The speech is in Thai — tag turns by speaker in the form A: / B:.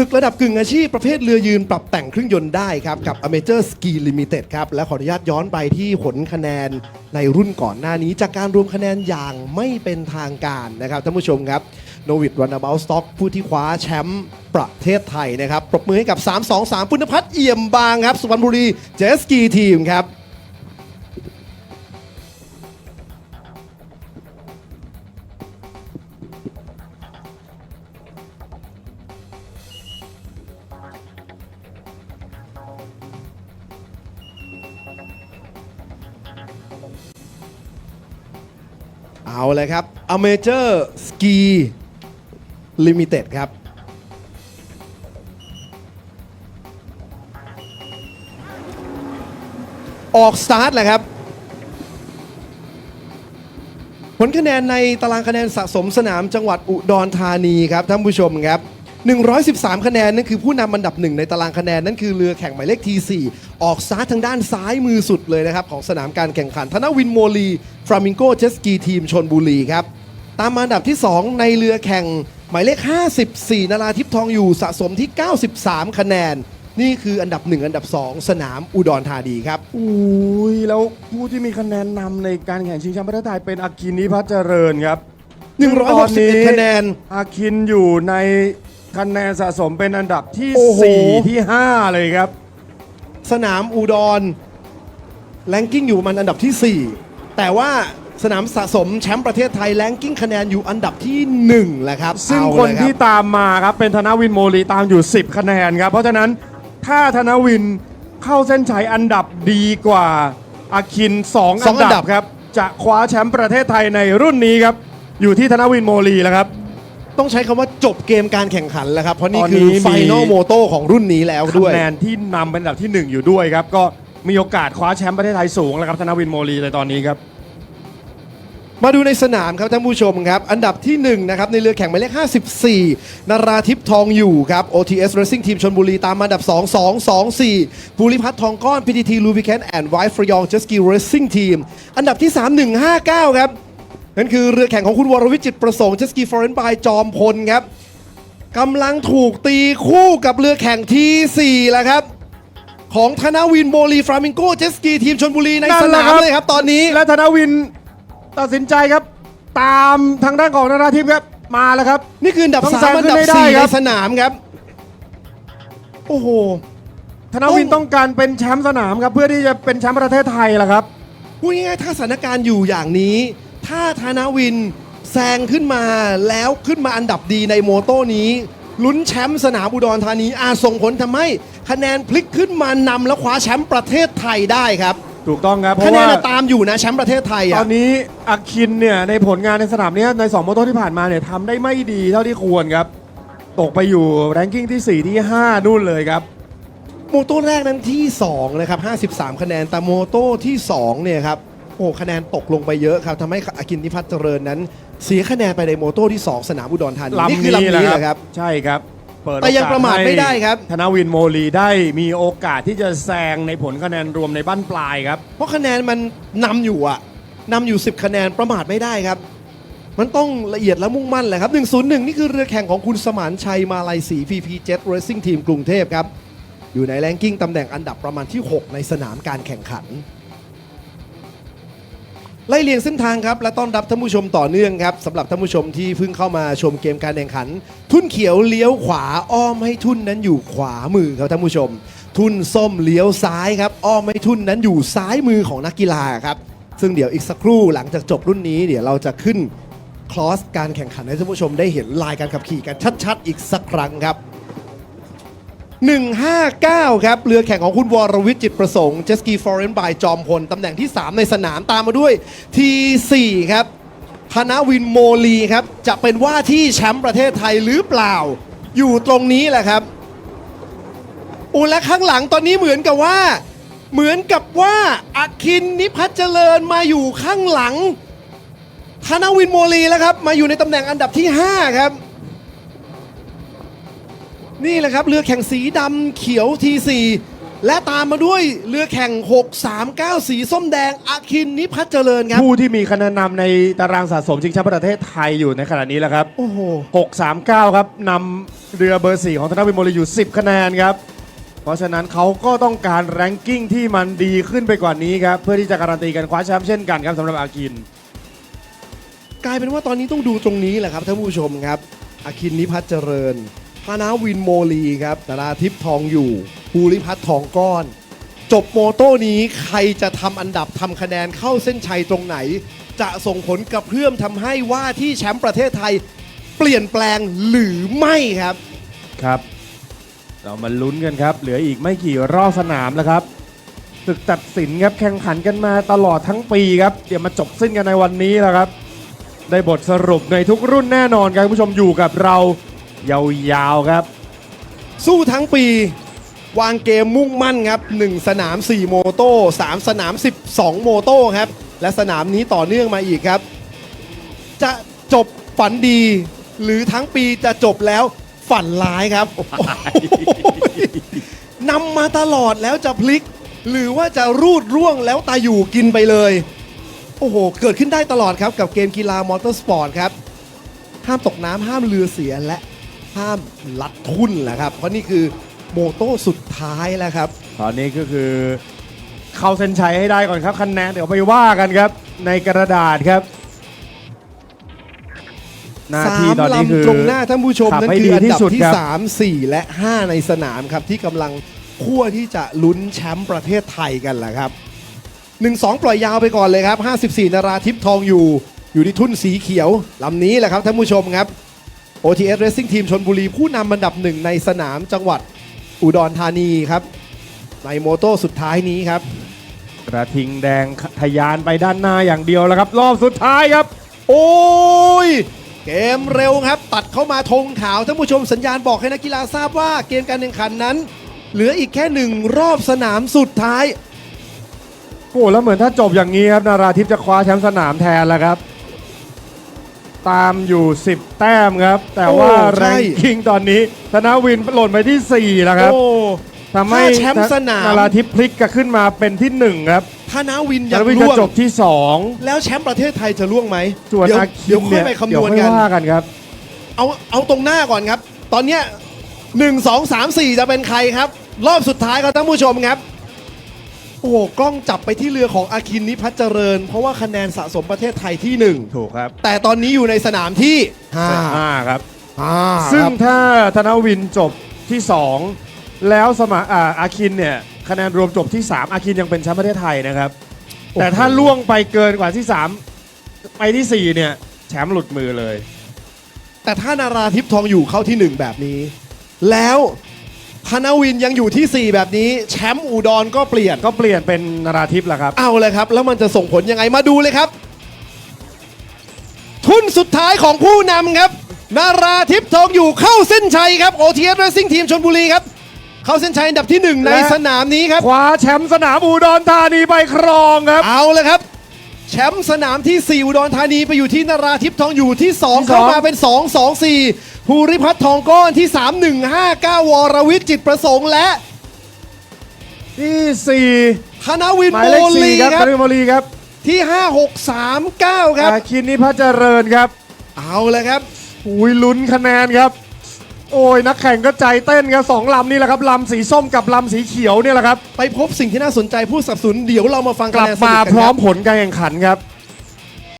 A: ศึกระดับกึ่งอาชีพประเภทเรือยืนปรับแต่งเครื่องยนต์ได้ครับ กับ a m a t e u r Ski Limited ครับ และขออนุญาตย้อนไปที่ผลคะแนนในรุ่นก่อนหน้านี้ จากการรวมคะแนนอย่างไม่เป็นทางการนะครับท่านผู้ชมครับโนวิดรัน a b o u t Stock ผู้ที่คว้าแชมป์ประเทศไทยนะครับ ปรบมือให้กับ 323 ปุณพัฒน์เอี่ยมบางครับ สุพรรณบุรีเจสกีทีมครับ เอาเลยครับ a m a t e u r Ski Limited ครับ ออกสตาร์ทเลยครับ ผลคะแนนในตารางคะแนนสะสมสนามจังหวัดอุดรธานีครับท่านผู้ชมครับ 113 คะแนนนั่นคือผู้นำอันดับหนึ่งในตารางคะแนนนั่นคือเรือแข่งหมายเลขที4 ออกสตาร์ททางด้านซ้ายมือสุดเลยนะครับ ของสนามการแข่งขัน ธนวินโมลีฟลามิงโกเจสกีทีมชนบุรีครับ ตามมาอันดับที่ 2 ในเรือแข่ง หมายเลข 54 นาราทิพย์ทองอยู่สะสมที่ 93 คะแนน นี่คืออันดับ 1 อันดับ 2 สนามอุดรธานีครับ
B: อุ้ยแล้วผู้ที่มีคะแนนนำในการแข่งชิงแชมป์ประเทศไทยเป็นอาคินนิพัฒน์เจริญครับตอนนี้
A: 161คะแนน
B: อาคินอยู่ในคะแนนสะสมเป็นอันดับที่
A: โอ้โห
B: 4 ที่ 5 เลยครับ
A: สนามอุดรแลนกิ้งอยู่มันอันดับที่ 4 แต่ว่าสนามสะสมแชมป์ประเทศไทยแลนกิ้งคะแนนอยู่อันดับที่1แหละครับ
B: ซึ่ง
A: เอา
B: คน
A: เลยรับ
B: ที่ตามมาครับเป็นธนวินโมลีตามอยู่ 10 คะแนนครับ เพราะฉะนั้นถ้าธนวินเข้าเส้นชัยอันดับดีกว่าอาคิน 2
A: สอง
B: อัน
A: อันดั
B: ดับบ ครับ จะคว้าแชมป์ประเทศไทยในรุ่นนี้ครับ อยู่ที่ธนวินโมลีแล้วครับ
A: ต้องใช้คำว่าจบเกมการแข่งขันแล้วครับ เพราะนี่
B: ตอน
A: คื
B: นี้
A: อ
B: มี
A: ไฟนอลโมโตของรุ่นนี้แล้วด้วย
B: คะแนนที่นำเป็นอันดับที่1อยู่ด้วยครับ ก็มีโอกาสคว้าแชมป์ประเทศไทยสูงแล้วครับธนวินโมลีในตอนนี้ครับ
A: มาดูในสนามครับท่านผู้ชมครับ อันดับที่1นะครับในเรือแข่งหมายเลข 54นาราทิพย์ทองอยู่ครับ OTS Racing Team ชนบุรีตามมาอันดับ 2 2 2 4ภูริพัฒน์ทองก้อน PTT Lubricant and White ฟรยอง Jet Ski Racing Team อันดับที่ 3 159 ครับ นั่นคือเรือแข่งของคุณวรวิจิตรประสงค์ Jet Ski Foreign by จอมพลครับกำลังถูกตีคู่กับเรือแข่งที่4แล้วครับ ของธนวินโบลีฟรามิงโกเจสกีทีมชนบุรีใน
B: นั่
A: ส
B: นแห
A: นา
B: ละ
A: ม
B: ครับ
A: เลยครับตอนนี้
B: และธนวินตัดสินใจครับ ตามทางด้านของนาราทิพย์ครับมาแล้วครับ
A: นี่คืออันดับ
B: ต้อง
A: สาม
B: แซง
A: อัน
B: ขึ้
A: ดับ
B: นให้ได้
A: สี่
B: ค
A: ใน
B: รับ
A: สนามครับ โอ้โห
B: ธนวินต้องการเป็นแชมป์สนามครับเพื่อที่จะเป็นแชมป์ประเทศไทยแหละครับ
A: พูดง่ายๆถ้าสถานการณ์อยู่อย่างนี้ ถ้าธนวินแซงขึ้นมาแล้วขึ้นมาอันดับดีในโมโต้นี้ ลุ้นแชมป์สนามอุดรธานีอาจส่งผลทำให้คะแนนพลิกขึ้นมานำและคว้าแชมป์ประเทศไทยได้ครับ
B: ถูกต้องครับ เพ
A: คะ
B: ราะ
A: แนน
B: ว่า
A: น่ะตามอยู่นะแชมป์ประเทศไทย
B: ต
A: อะ
B: อนนี้อาคินเนี่ยในผลงานในสนามเนี้ยใน2โมโต้ที่ผ่านมาเนี่ยทำได้ไม่ดีเท่าที่ควรครับ ตกไปอยู่แรงกิ้งที่ 4 ที่ 5 นู่นเลยครับ
A: โมโต้แรกนั้นที่ 2 นะครับ 53 คะแนนแต่โมโต้ที่ 2 เนี่ยครับ โอ้คะแนนตกลงไปเยอะครับทำให้อากินนิพัฒน์เจริญนั้น เสียคะแนนไปในโมโต้ที่ 2 สนามอุดรธานีนี่คือลำนี้แหละครับ
B: ใช่ครับเปิด
A: แต่ยัง
B: โอกส
A: ประมาทไม่ได้ครับ
B: ให้ธนวินโมลีได้มีโอกาสที่จะแซงในผลคะแนนรวมในบ้านปลายครับ
A: เพราะคะแนนมันนำอยู่อะนำอยู่ 10 คะแนนประมาทไม่ได้ครับ มันต้องละเอียดและมุ่งมั่นแหละครับ 101 นี่คือเรือแข่งของคุณสมานชัยมาลัยศรี PP Jet Racing Team กรุงเทพครับ อยู่ในแรงกิ้งตำแหน่งอันดับประมาณที่ 6 ในสนามการแข่งขัน ไล่เลียงเส้นทางครับและต้อนรับท่านผู้ชมต่อเนื่องครับสำหรับท่านผู้ชมที่เพิ่งเข้ามาชมเกมการแข่งขัน ทุ่นเขียวเลี้ยวขวาอ้อมให้ทุ่นนั้นอยู่ขวามือครับท่านผู้ชม ทุ่นส้มเลี้ยวซ้ายครับอ้อมให้ทุ่นนั้นอยู่ซ้ายมือของนักกีฬาครับซึ่งเดี๋ยวอีกสักครู่หลังจากจบรุ่นนี้เดี๋ยวเราจะขึ้นคลอสการแข่งขันให้ท่านผู้ชมได้เห็นลายการขับขี่กันชัดๆ อีกสักครั้งครับ 159 ครับ เรือแข่งของคุณวรวิทย์จิตประสงค์เจสกีฟอร์เรนบายจอมพล ตำแหน่งที่ 3 ในสนามตามมาด้วย T4 ครับธนวินโมลีครับ จะเป็นว่าที่แชมป์ประเทศไทยหรือเปล่า อยู่ตรงนี้แหละครับอุและข้างหลังตอนนี้เหมือนกับว่า เหมือนกับว่าอาคินนิพัฒน์เจริญมาอยู่ข้างหลังธนวินโมลีแล้วครับ มาอยู่ในตำแหน่งอันดับที่ 5 ครับ นี่แหละครับเรือแข่งสีดำเขียวทีสี่และตามมาด้วยเรือแข่ง 639 สีส้มแดงอาคินนิพัฒน์เจริญครับ
B: ผู้ที่มีคะแนนนำในตารางสะสมชิงแชมป์ประเทศไทยอยู่ในขณะนี้แล้วครับ
A: โอ้โห
B: 639 ครับนำเรือเบอร์ 4 ของธนวินโมลีอยู่ 10 คะแนนครับ เพราะฉะนั้นเขาก็ต้องการแรงกิ้งที่มันดีขึ้นไปกว่านี้ครับ เพื่อที่จะการันตีกันคว้าแชมป์เช่นกันครับสำหรับอากิน
A: กลายเป็นว่าตอนนี้ต้องดูตรงนี้แหละครับท่านผู้ชมครับอาคินนิพัฒน์เจริญ พานาวินโมลีครับนาราทิพย์ทองอยู่ภูริพัฒน์ทองก้อน จบโมโต้นี้ใครจะทำอันดับทำคะแนนเข้าเส้นชัยตรงไหน จะส่งผลกระเพื่อมทำให้ว่าที่แชมป์ประเทศไทยเปลี่ยนแปลงหรือไม่ครับ
B: ครับ เรามาลุ้นกันครับ เหลืออีกไม่กี่รอบสนามแล้วครับศึกตัดสินครับแข่งขันกันมาตลอดทั้งปีครับ เดี๋ยวมาจบสิ้นกันในวันนี้แล้วครับ ได้บทสรุปในทุกรุ่นแน่นอนครับคุณผู้ชมอยู่กับเรา ยาวๆครับ
A: สู้ทั้งปี วางเกมมุ่งมั่นครับ 1 สนาม 4 โมโต้3สนาม 12 โมโต้ครับ และสนามนี้ต่อเนื่องมาอีกครับ จะจบฝันดี หรือทั้งปีจะจบแล้วฝันร้ายครับโอ้โหนำมาตลอดแล้วจะพลิก หรือว่าจะรูดร่วงแล้วตาอยู่กินไปเลย โอ้โห เกิดขึ้นได้ตลอดครับกับเกมกีฬามอเตอร์สปอร์ตครับ ห้ามตกน้ำห้ามเรือเสียและ ห้ามลัดทุ่นแหละครับ เพราะนี่คือโมโต้สุดท้ายแล้วครับ
B: ตอนนี้ก็คือเข้าเส้นชัยให้ได้ก่อนครับคะแนนเดี๋ยวไปว่ากันครับ ในกระดาษครับ หน้า
A: สา
B: ที่
A: ม
B: ตอนนี้คือ
A: ลำตรงหน้าท่านผู้ชม
B: ขับ
A: นั่น
B: ให้
A: คือ
B: ดี
A: อัน
B: ที่
A: ดับ
B: สุด
A: ที่
B: ครับ
A: 3 4 และ 5 ในสนามครับ ที่กำลังคั่วที่จะลุ้นแชมป์ประเทศไทยกันแหละครับ 1-2 ปล่อยยาวไปก่อนเลยครับ 54นาราทิพย์ทองอยู่ อยู่ที่ทุ่นสีเขียวลำนี้แหละครับท่านผู้ชมครับ OTS Racing Team ชนบุรีผู้นำอันดับหนึ่งในสนามจังหวัดอุดรธานีครับ ในโมโต้สุดท้ายนี้ครับ
B: กระทิงแดงทะยานไปด้านหน้าอย่างเดียวแล้วครับ รอบสุดท้ายครับ
A: โอ้ย เกมเร็วครับ ตัดเข้ามาธงขาวท่านผู้ชมสัญญาณบอกให้นักกีฬาทราบว่าเกมการแข่งขันนั้น เหลืออีกแค่หนึ่งรอบสนามสุดท้าย
B: โอ้แล้วเหมือนถ้าจบอย่างนี้ครับนาราทิพย์จะคว้าแชมป์สนามแทนแล้วครับ ตามอยู่ 10 แต้มครับ แต่ว่า
A: โอ้ใช่
B: แรงกิ้งตอนนี้ธนวินหล่นไปที่ 4 แล้วครับ
A: โอ้
B: ทำให้
A: ถ้าแชมป์สนาม
B: นาราทิพย์พลิกกันขึ้นมาเป็นที่ 1 ครับ
A: ธนาวิน
B: ธ
A: ยั
B: น
A: ง
B: วินจะ
A: ล่วง
B: จบที่ 2
A: แล้วแชมป์ประเทศไทยจะล่วงไหม
B: ส่วน
A: เดี๋ยว
B: อาคิ
A: เดี๋ยวนค่อ
B: เนี่ยย
A: ไปคำน
B: เดี๋ยว
A: วณ
B: ค่อย
A: กัน
B: ว่ากันครับ
A: เอาเอาตรงหน้าก่อนครับ ตอนเนี้ยหนึ่งสองสามสี่จะเป็นใครครับ รอบสุดท้ายครับท่านผู้ชมครับ โอ้โหกล้องจับไปที่เรือของอาคินนิพัฒน์เจริญ เพราะว่าคะแนนสะสมประเทศไทยที่หนึ่ง
B: ถูกครับ
A: แต่ตอนนี้อยู่ในสนามที่ห้า
B: ห้าครับ
A: ห้า
B: ซึ่ง
A: ครับ
B: ถ้าธนวินจบที่ 2 แล้วสมาอ่าอาคินเนี่ยคะแนนรวมจบที่ 3 อาคินยังเป็นแชมป์ประเทศไทยนะครับ แต่ถ้าล่วงไปเกินกว่าที่ 3 ไปที่ 4 เนี่ย แชมป์หลุดมือเลย
A: แต่ถ้านาราทิพย์ทองอยู่เข้าที่หนึ่งแบบนี้ แล้ว ธนวินยังอยู่ที่สี่แบบนี้ แชมป์อุดรก็เปลี่ยน
B: ก็เปลี่ยนเป็นนาราทิพย์แล้วครับ
A: เอาเลยครับ แล้วมันจะส่งผลยังไงมาดูเลยครับ ทุนสุดท้ายของผู้นำครับ นาราทิพย์ทองอยู่เข้าเส้นชัยครับ OTS Racing Team ชนบุรีครับ เข้าเส้นชัยอันดับที่หนึ่งใน
B: และ
A: สนามนี้ครับ
B: คว้าแชมป์สนามอุดรธานีไปครองครับ
A: เอาเลยครับ แชมป์สนามที่ 4 อุดรธานีไปอยู่ที่นาราทิพย์ทองอยู่ที่
B: ที่สอง
A: 2เข้ามาเป็น 2 2 4 ภูริพัฒน์ทองก้อนที่ 3 1 5 9 วรวิทย์จิตประสงค์และ
B: ที่
A: ธนวิน
B: 4 หมาย
A: โม
B: เลข
A: ลี
B: 4ครับ
A: ครับ
B: ธนวินโมลีครับ
A: ที่ 5 6 3 9 ครับ
B: อาคินนิพัฒน์เจริญครับ
A: เอาเลยครับ
B: อุ้ยลุ้นคะแนนครับ โอ้ยนักแข่งก็ใจเต้นครับสองลำนี่แหละครับลำสีส้มกับลำสีเขียวเนี่ยแหละครับ
A: ไปพบสิ่งที่น่าสนใจผู้สนับสนุนเดี๋ยวเรามาฟัง
B: กลับ
A: คะแนนส
B: มา
A: รุปกัน
B: พร้อ
A: ค
B: ม
A: บ
B: ผลการแข่งขันครับ